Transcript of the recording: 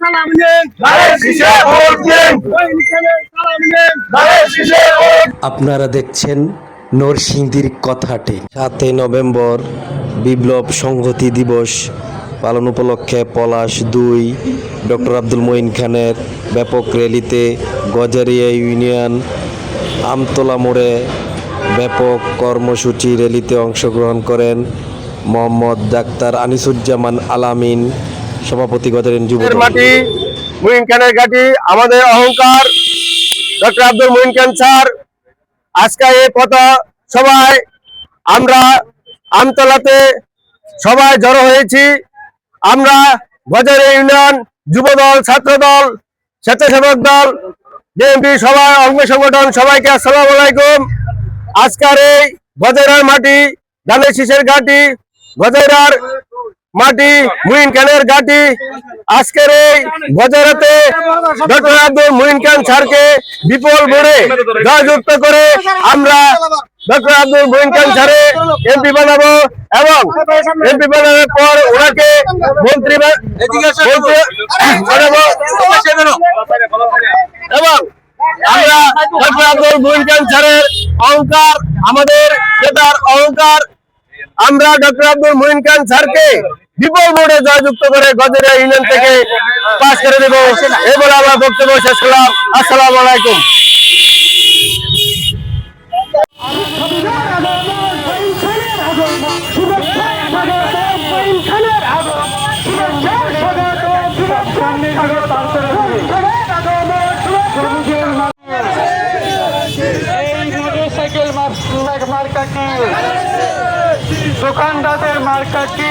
সালাম নিন। আপনারা দেখছেন নরসিংদীর কথাটি। সাতই নভেম্বর বিপ্লব সংহতি দিবস পালন উপলক্ষে পলাশ দুই ডক্টর আব্দুল মঈন খানের ব্যাপক র্যালিতে গজারিয়া ইউনিয়ন আমতলা মোড়ে ব্যাপক কর্মসূচি র্যালিতে অংশগ্রহণ করেন মোহাম্মদ ডাক্তার আনিসুজ্জামান আলামিন। সভাপতি যুব মাটি মুইন খানের ঘাটি আমাদের অহংকার। ডক্টর আব্দুল মুইন খান স্যার আজকে এই পথা সবাই আমরা আমতলাতে সবাই জড়ো হয়েছি। আমরা বাজারে ইউনিয়ন যুব দল ছাত্র দল স্বেচ্ছাসেবক দল বিএনপি সবাই অঙ্গ সংগঠন সবাইকে আসসালামু আলাইকুম। আজকের এই গজেরার মাটি ধানের শীষের ঘাটি গজেরার মাটি, মুইন খানের ঘাটি। আজকের এই গজেরাতে ডক্টর আব্দুল মুইন খান স্যারকে বিপুল ভোটে জয়যুক্ত করে আমরা ডক্টর আব্দুল মুইন খান স্যারে এমপি বানাবো এবং এমপি বানানোর পর ওনাকে মন্ত্রী বানাবো। এবং আমরা ডক্টর আব্দুল মুইন খান স্যারের অহংকার, আমাদের নেতার অহংকার। আমরা ডক্টর আব্দুল মুইন খান স্যারকে বিপুল ভোটে জয়যুক্ত করে গজেরা ইউনিয়ন থেকে পাস করে দেবো। এই বলে আমার বক্তব্য শেষ করলাম। আসসালামু আলাইকুম। এই মোটরসাইকেল দোকানদারের মার্কা কি?